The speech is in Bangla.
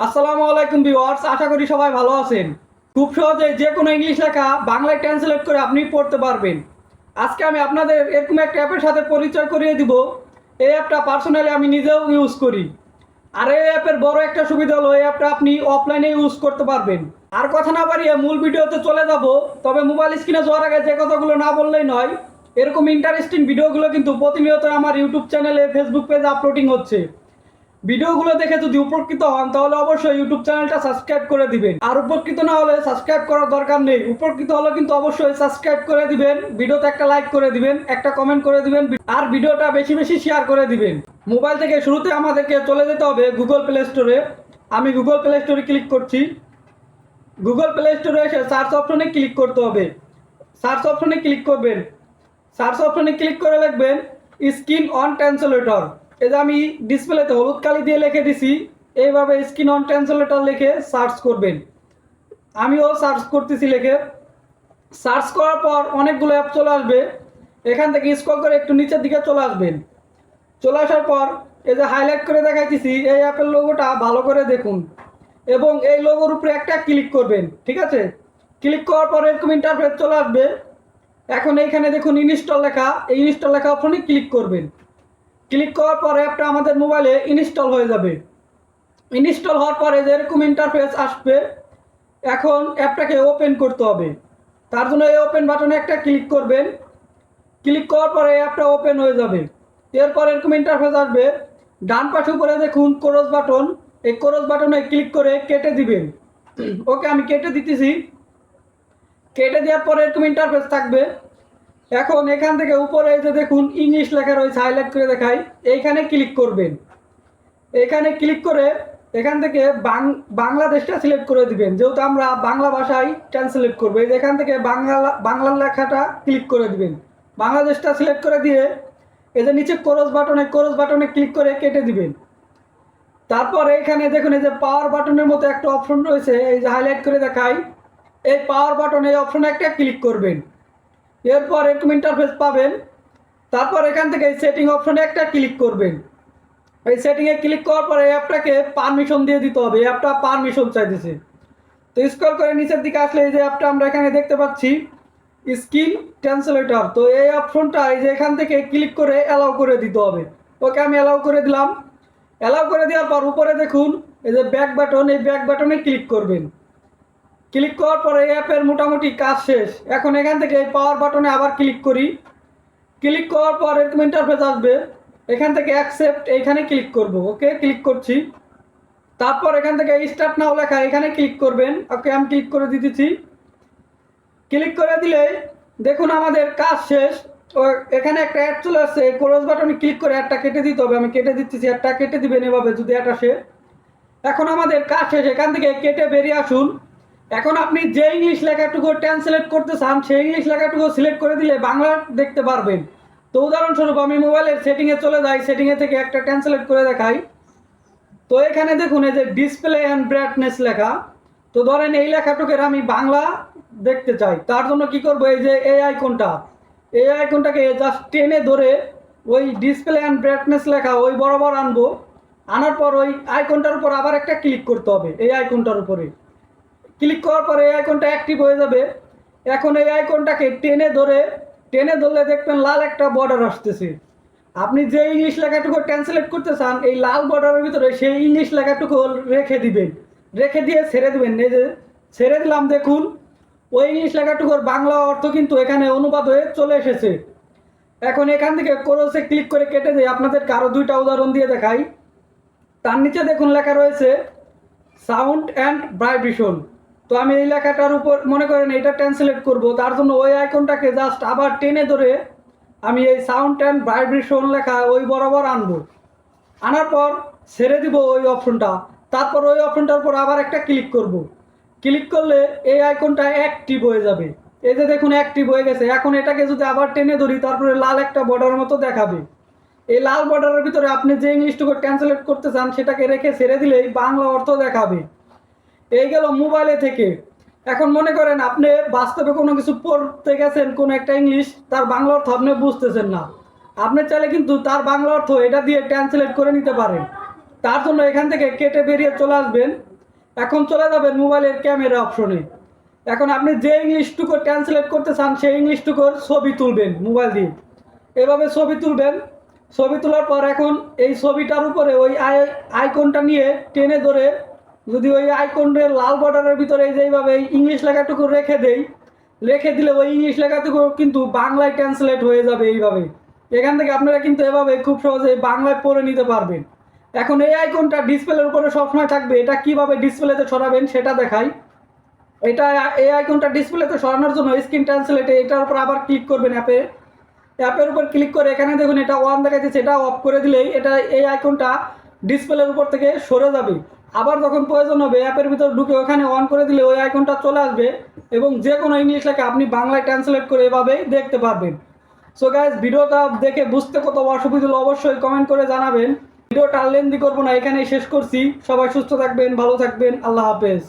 আসসালামু আলাইকুম ভিউয়ার্স, আশা করি সবাই ভালো আছেন। খুব সহজে যে কোনো ইংলিশ লেখা বাংলায় ট্রান্সলেট করে আপনি পড়তে পারবেন। আজকে আমি আপনাদের এরকম একটা অ্যাপের সাথে পরিচয় করিয়ে দিব। এই অ্যাপটা পার্সোনালি আমি নিজেও ইউজ করি। আর এই অ্যাপের বড় একটা সুবিধা হলো, এই অ্যাপটা আপনি অফলাইনে ইউজ করতে পারবেন। আর কথা না বাড়িয়ে মূল ভিডিওতে চলে যাব, তবে মোবাইল স্ক্রিনে যাওয়ার আগে যে কথাগুলো না বললেই নয়, এরকম ইন্টারেস্টিং ভিডিওগুলো কিন্তু প্রতিনিয়ত আমার ইউটিউব চ্যানেলে ফেসবুক পেজে আপলোডিং হচ্ছে। ভিডিওগুলো দেখে যদি উপকৃত হন, তাহলে অবশ্যই ইউটিউব চ্যানেলটা সাবস্ক্রাইব করে দিবেন। আর উপকৃত না হলে সাবস্ক্রাইব করার দরকার নেই। উপকৃত হলে কিন্তু অবশ্যই সাবস্ক্রাইব করে দিবেন, ভিডিওতে একটা লাইক করে দিবেন, একটা কমেন্ট করে দিবেন, আর ভিডিওটা বেশি বেশি শেয়ার করে দিবেন। মোবাইল থেকে শুরুতে আমাদেরকে চলে যেতে হবে গুগল প্লে স্টোরে আমি গুগল প্লে স্টোরে ক্লিক করছি। গুগল প্লে স্টোরে এসে সার্চ অপশনে ক্লিক করতে হবে। সার্চ অপশনে ক্লিক করবেন। সার্চ অপশনে ক্লিক করে লিখবেন স্ক্রিন অন ট্রান্সলেটর এই যে আমি ডিসপ্লেতে হলুদ কালি দিয়ে লিখে দিছি, এইভাবে স্ক্রিন অন ট্রান্সলেটর লিখে সার্চ করবেন। আমিও সার্চ করতেছি লিখে। সার্চ করার পর অনেকগুলো অ্যাপ চলে আসবে। এখান থেকে স্ক্রল করে একটু নিচের দিকে চলে আসবেন। চলে আসার পর এই যে হাইলাইট করে দেখাইতেছি, এই অ্যাপের লোগোটা ভালো করে দেখুন। এবং এই লোগোর উপরে একটা ক্লিক করবেন, ঠিক আছে? ক্লিক করার পর এরকম ইন্টারফেস চলে আসবে। এখন এইখানে দেখুন ইনস্টল লেখা, এই ইনস্টল লেখা অপশনে ক্লিক করবেন। ক্লিক করার পরে অ্যাপটা আমাদের মোবাইলে ইনস্টল হয়ে যাবে। ইনস্টল হওয়ার পরে যে এরকম ইন্টারফেস আসবে, এখন অ্যাপটাকে ওপেন করতে হবে। তার জন্য এই ওপেন বাটনে একটা ক্লিক করবেন। ক্লিক করার পরে অ্যাপটা ওপেন হয়ে যাবে। এরপর এরকম ইন্টারফেস আসবে। ডান পাশে উপরে দেখুন ক্রস বাটন এই ক্রস বাটনে ক্লিক করে কেটে দিবেন। ওকে আমি কেটে দিতেছি। কেটে দেওয়ার পরে এরকম ইন্টারফেস থাকবে। এখন এখান থেকে উপরে যে দেখুন ইংলিশ লেখা রয়েছে হাইলাইট করে দেখাই। এইখানে ক্লিক করবেন। এখানে ক্লিক করে এখান থেকে বাংলাদেশটা সিলেক্ট করে দিবেন। যেহেতু আমরা বাংলা ভাষায় ট্রান্সলেট করব, এই এখান থেকে বাংলা বাংলার লেখাটা ক্লিক করে দিবেন। বাংলাদেশটা সিলেক্ট করে দিয়ে এই যে নিচে কোরস বাটনে কোরস বাটনে ক্লিক করে কেটে দিবেন। তারপর এখানে দেখুন, এই যে পাওয়ার বাটনের মতো একটা অপশন রয়েছে, এই যে হাইলাইট করে দেখাই। এই পাওয়ার বাটন এই অপশনে একটা ক্লিক করবেন। এরপর এরকম ইন্টারফেস পাবেন। তারপর এখান থেকে সেটিং অপশনে একটা ক্লিক করবেন। এই সেটিংয়ে ক্লিক করার পরে অ্যাপটাকে পারমিশন দিয়ে দিতে হবে। অ্যাপটা পারমিশন চাইতেছে। তো স্ক্রল করে নিচের দিকে আসলে এই যে অ্যাপটা আমরা এখানে দেখতে পাচ্ছি স্ক্রিন ট্রান্সলেটর। তো এই অপশনটা এই যে এখান থেকে ক্লিক করে অ্যালাউ করে দিতে হবে। ওকে, আমি অ্যালাউ করে দিলাম। অ্যালাউ করে দেওয়ার পর উপরে দেখুন, এই যে ব্যাক বাটন এই ব্যাক বাটনে ক্লিক করবেন। ক্লিক করার পরে অ্যাপের মোটামুটি কাজ শেষ। এখন এখান থেকে পাওয়ার বাটনে আবার ক্লিক করি। ক্লিক করার পর এরকম ইন্টারফেস আসবে। এখান থেকে অ্যাকসেপ্ট এইখানে ক্লিক করব। ওকে ক্লিক করছি। তারপর এখান থেকে স্টার্ট নাও লেখা, এখানে ক্লিক করবেন। ওকে আমি ক্লিক করে দিতেছি। ক্লিক করে দিলে দেখুন আমাদের কাজ শেষ। ও, এখানে একটা অ্যাড চলে আসছে। ক্রস বাটনে ক্লিক করে অ্যাডটা কেটে দিতে হবে। আমি কেটে দিচ্ছি অ্যাডটা কেটে দিবেন এভাবে যদি অ্যাড আসে। এখন আমাদের কাজ শেষ। এখান থেকে কেটে বেরিয়ে আসুন। এখন আপনি যে ইংলিশ লেখাটুকু ট্রান্সলেট করতে চান সেই ইংলিশ লেখাটুকু সিলেক্ট করে দিলে বাংলা দেখতে পারবেন। তো উদাহরণস্বরূপ আমি মোবাইলের সেটিংয়ে চলে যাই সেটিংয়ে থেকে একটা ট্রান্সলেট করে দেখাই। তো এখানে দেখুন, এই যে ডিসপ্লে অ্যান্ড ব্রাইটনেস লেখা। তো ধরেন এই লেখাটুকের আমি বাংলা দেখতে চাই। তার জন্য কি করব? এই যে এই আইকনটা এই আইকনটাকে জাস্ট টেনে ধরে ওই ডিসপ্লে অ্যান্ড ব্রাইটনেস লেখা, ওই বরাবর আনব। আনার পর ওই আইকনটার উপর আবার একটা ক্লিক করতে হবে, এই আইকনটার উপরে। ক্লিক করার পরে এই আইকনটা অ্যাক্টিভ হয়ে যাবে। এখন এই আইকনটাকে টেনে ধরে, টেনে ধরলে দেখবেন লাল একটা বর্ডার আসতেছে। আপনি যে ইংলিশ লেখাটুকু ট্রান্সলেট করতে চান, এই লাল বর্ডারের ভিতরে সেই ইংলিশ লেখাটুকু রেখে দিবেন। রেখে দিয়ে ছেড়ে দেবেন। এই যে ছেড়ে দিলাম, দেখুন, ওই ইংলিশ লেখাটুকুর বাংলা অর্থ কিন্তু এখানে অনুবাদ হয়ে চলে এসেছে। এখন এখান থেকে কোরসে ক্লিক করে কেটে দিই আপনাদের আরও দুইটা উদাহরণ দিয়ে দেখাই। তার নিচে দেখুন লেখা রয়েছে সাউন্ড অ্যান্ড ভাইব্রেশন তো আমি এই লেখাটার উপর মনে করেন এটা ট্রান্সলেট করব, তার জন্য ওই আইকনটাকে জাস্ট আবার টেনে ধরে আমি এই সাউন্ড অ্যান্ড ভাইব্রেশন লেখা ওই বরাবর আনব। আনার পর ছেড়ে দিব ওই অপশনটা তারপর ওই অপশনটার উপর আবার একটা ক্লিক করব। ক্লিক করলে এই আইকনটা অ্যাক্টিভ হয়ে যাবে। এই যে দেখুন অ্যাক্টিভ হয়ে গেছে, এখন এটাকে যদি আবার টেনে ধরি, তারপরে লাল একটা বর্ডার মতো দেখাবে। এই লাল বর্ডারের ভিতরে আপনি যে ইংলিশটুকু ট্রান্সলেট করতে চান, সেটাকে রেখে ছেড়ে দিলেই বাংলা অর্থ দেখাবে। এই গেল মোবাইলে থেকে। এখন মনে করেন আপনি বাস্তবে কোনো কিছু পড়তে গেছেন, কোনো একটা ইংলিশ, তার বাংলা অর্থ আপনি বুঝতেছেন না। আপনি চাইলে কিন্তু তার বাংলা অর্থ এটা দিয়ে ট্রান্সলেট করে নিতে পারেন। তার জন্য এখান থেকে কেটে বেরিয়ে চলে আসবেন। এখন চলে যাবেন মোবাইলের ক্যামেরা অপশনে। এখন আপনি যে ইংলিশটুকু ট্রান্সলেট করতে চান, সেই ইংলিশটুকুর ছবি তুলবেন মোবাইল দিয়ে। এভাবে ছবি তুলবেন। ছবি তোলার পর এখন এই ছবিটার উপরে ওই আই আইকনটা নিয়ে টেনে ধরে যদি ওই আইকনের লাল বর্ডারের ভিতরে এই যে এইভাবে ইংলিশ লেখাটুকু রেখে দেই, রেখে দিলে ওই ইংলিশ লেখাটুকু কিন্তু বাংলায় ট্রান্সলেট হয়ে যাবে এইভাবে। এখান থেকে আপনারা কিন্তু এভাবে খুব সহজে বাংলায় পড়ে নিতে পারবেন। এখন এই আইকনটা ডিসপ্লের উপরে সবসময় থাকবে, এটা কীভাবে ডিসপ্লেতে সরাবেন সেটা দেখাই। এটা এই আইকনটা ডিসপ্লেতে সরানোর জন্য স্ক্রিন ট্রান্সলেটে এটার উপর আবার ক্লিক করবেন অ্যাপে অ্যাপের উপর ক্লিক করে এখানে দেখুন এটা ওয়ান দেখাচ্ছে সেটা অফ করে দিলেই এটা এই আইকনটা ডিসপ্লের উপর থেকে সরে যাবে। আবার যখন প্রয়োজন হবে অ্যাপের ভিতর ঢুকে ওখানে অন করে দিলে ওই আইকনটা চলে আসবে এবং যে কোনো ইংলিশ লেখা আপনি বাংলায় ট্রান্সলেট করে এভাবেই দেখতে পারবেন। সো গাইজ ভিডিওটা দেখে বুঝতে কত অসুবিধা হলো অবশ্যই কমেন্ট করে জানাবেন। ভিডিওটা লেন্দি করব না, এখানেই শেষ করছি। সবাই সুস্থ থাকবেন, ভালো থাকবেন, আল্লাহ হাফেজ।